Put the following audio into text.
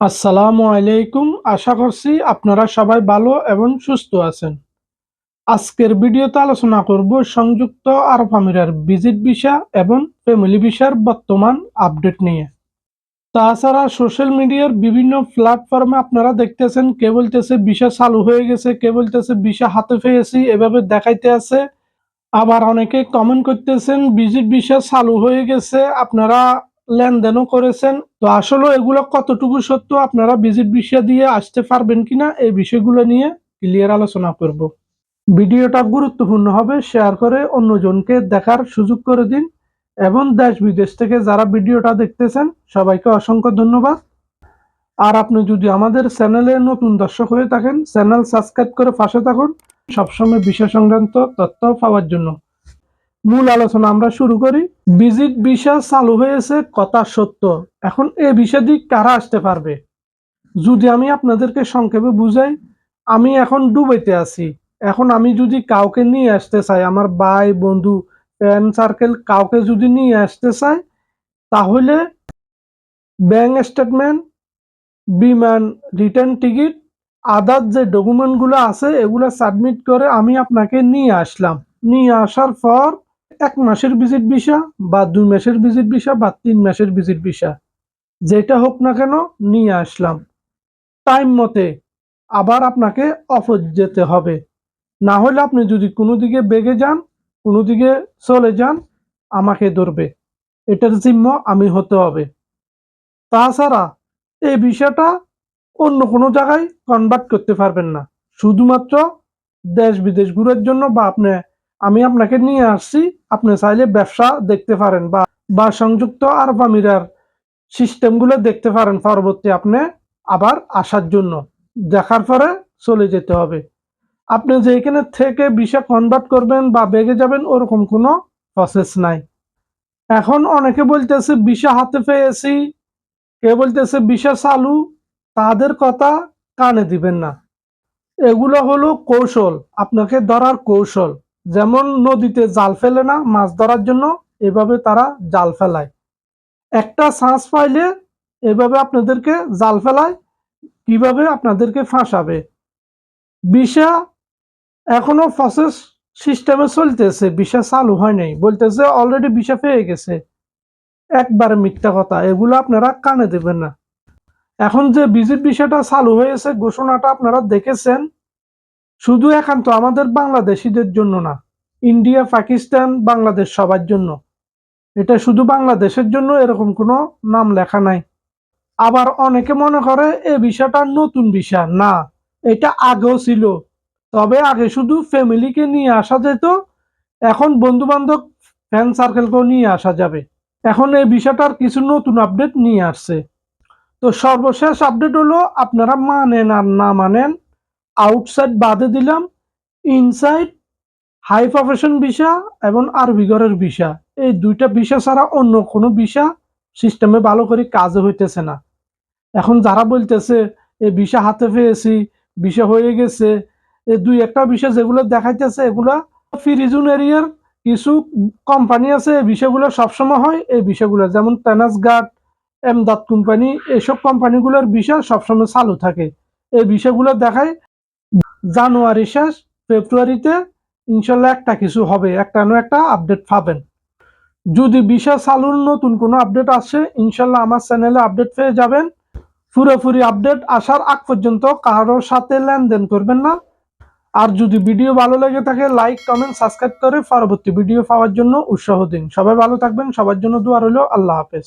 আসসালামু আলাইকুম। আশা করছি আপনারা সবাই ভালো এবং সুস্থ আছেন। আজকের ভিডিওতে আলোচনা করব সংযুক্ত আরব আমিরার ভিজিট ভিসা এবং ফ্যামিলি ভিসার বর্তমান আপডেট নিয়ে। তাছাড়া সোশ্যাল মিডিয়ার বিভিন্ন প্ল্যাটফর্মে আপনারা দেখতেছেন, কে বলতেছে ভিসা চালু হয়ে গেছে, কে বলতেছে ভিসা হাতে পেয়েছি, এভাবে দেখাইতে আছে। আবার অনেকে কমেন্ট করতেছেন, ভিজিট ভিসা চালু হয়ে গেছে, আপনারা লেনদেনও করেছেন। তো আসলে এগুলো কতটুকু সত্য আপনারা ভিজিট ভিসা দিয়ে আসতে পারবেন কিনা এই বিষয়গুলো নিয়ে ক্লিয়ার আলোচনা করব। ভিডিওটা গুরুত্বপূর্ণ হবে শেয়ার করে অন্যজনকে দেখার সুযোগ করে দিন এবং দেশ বিদেশ থেকে যারা ভিডিওটা দেখতেছেন, সবাইকে অসংখ্য ধন্যবাদ। আর আপনি যদি আমাদের চ্যানেলে নতুন দর্শক হয়ে থাকেন, চ্যানেল সাবস্ক্রাইব করে পাশে থাকুন। সবসময় বিষয় সংক্রান্ত তথ্য পাওয়ার জন্য। মূল আলোচনা আমরা শুরু করি। ভিজিট ভিসা চালু হয়েছে, কথা সত্য। এখন এ ভিসা দিক কারা আসতে পারবে? যদি আমি আপনাদেরকে সংক্ষেপে বুঝাই, আমি এখন ডুবাইতে আছি। এখন আমি যদি কাউকে নিয়ে আসতে চাই, আমার ভাই, বন্ধু ফ্রেন্ড সার্কেল কাউকে যদি নিয়ে আসতে চাই, তাহলে ব্যাংক স্টেটমেন্ট বিমান রিটার্ন টিকিট আদার যে ডকুমেন্টগুলো আছে, এগুলো সাবমিট করে আমি আপনাকে নিয়ে আসলাম। নিয়ে আসার পর এক মাসের ভিজিট ভিসা বা দুই মাসের ভিজিট ভিসা বা তিন মাসের ভিজিট ভিসা যেটা হোক না কেন, নিয়ে আসলাম। টাইম মতে আবার আপনাকে অফিস যেতে হবে। না হলে আপনি যদি কোনো দিকে বেগে যান, কোনো দিকে চলে যান, আমাকে ধরবে। এটার জিম্ম আমি হতে হবে। তাছাড়া এই বিষয়টা অন্য কোনো জায়গায় কনভার্ট করতে পারবেন না। শুধুমাত্র দেশ বিদেশ ঘুরের জন্য বা আপনি আমি আপনাকে নিয়ে আসছি। আপনি চাইলে ব্যবসা দেখতে পারেন বা বা সংযুক্ত আরব আমিরার সিস্টেমগুলো দেখতে পারেন পরবর্তী আপনি আবার আসার জন্য। দেখার পরে চলে যেতে হবে। আপনি যে এখানে থেকে বিষয় কনভার্ট করবেন বা বেগে যাবেন ওরকম কোনো প্রসেস নাই। এখন অনেকে বলতেছে বিষা হাতে পেয়েছি। কে বলতেছে বিষা চালু। তাদের কথা কানে দিবেন না। এগুলো হলো কৌশল। আপনাকে ধরার কৌশল। যেমন নদীতে জাল ফেলে না মাছ ধরার জন্য, এভাবে তারা জাল ফেলায়। একটা শ্বাস পাইলে এভাবে আপনাদেরকে জাল ফেলায়, কীভাবে আপনাদেরকে ফাঁসাবে। বিষা এখনও প্রসেস সিস্টেমে চলতেছে, বিষা চালু হয় নাই। বলতেছে অলরেডি বিষা পেয়ে গেছে। একবারে মিথ্যা কথা, এগুলো আপনারা কানে দেবেন না। এখন যে ভিজিট বিষয়টা চালু হয়েছে, ঘোষণাটা আপনারা দেখেছেন। শুধু একান্ত আমাদের বাংলাদেশিদের জন্য না, ইন্ডিয়া, পাকিস্তান, বাংলাদেশ সবার জন্য। এটা শুধু বাংলাদেশের জন্য এরকম কোনো নাম লেখা নাই। আবার অনেকে মনে করে এ বিষয়টা নতুন বিষয়। না, এটা আগেও ছিল। তবে আগে শুধু ফ্যামিলিকে নিয়ে আসা যেত, এখন বন্ধু বান্ধব ফ্যান সার্কেলকেও নিয়ে আসা যাবে। এখন এই বিষয়টার কিছু নতুন আপডেট নিয়ে আসছে। তো সর্বশেষ আপডেট হলো, আপনারা মানেন আর না মানেন আউটসাইড বাদে দিলাম ইনসাইড হাই প্রফেশন ভিসা এবং আরবি ঘরের ভিসা এই দুইটা ভিসা ছাড়া অন্য কোনো ভিসা সিস্টেমে ভালো করে কাজ হইতেছে না। এখন যারা বলতেছে, এই ভিসা হাতে পেয়েছি ভিসা হয়ে গেছে। এই দুই একটা ভিসা যেগুলো দেখাইতেছে, এগুলা ফিরিজুন এরিয়ার কিছু কোম্পানি আছে, এই বিষয়গুলো সবসময় হয়। এই বিষয়গুলো যেমন টেনাস গার্ড এমদাদ কোম্পানি এসব কোম্পানিগুলোর বিষয় সবসময় চালু থাকে। এই বিষয়গুলো দেখায় জানুয়ারি শেষ, ফেব্রুয়ারিতে ইনশাল্লাহ একটা কিছু হবে, একটা না একটা আপডেট পাবেন। যদি বিষয় চালুর নতুন কোনো আপডেট আসে, ইনশাল্লাহ আমার চ্যানেলে আপডেট পেয়ে যাবেন। পুরোপুরি আপডেট আসার আগ পর্যন্ত কারোর সাথে লেনদেন করবেন না। আর যদি ভিডিও ভালো লেগে থাকে লাইক কমেন্ট সাবস্ক্রাইব করে পরবর্তী ভিডিও পাওয়ার জন্য উৎসাহ দিন। সবাই ভালো থাকবেন, সবার জন্য দোয়া রইল, আল্লাহ হাফেজ।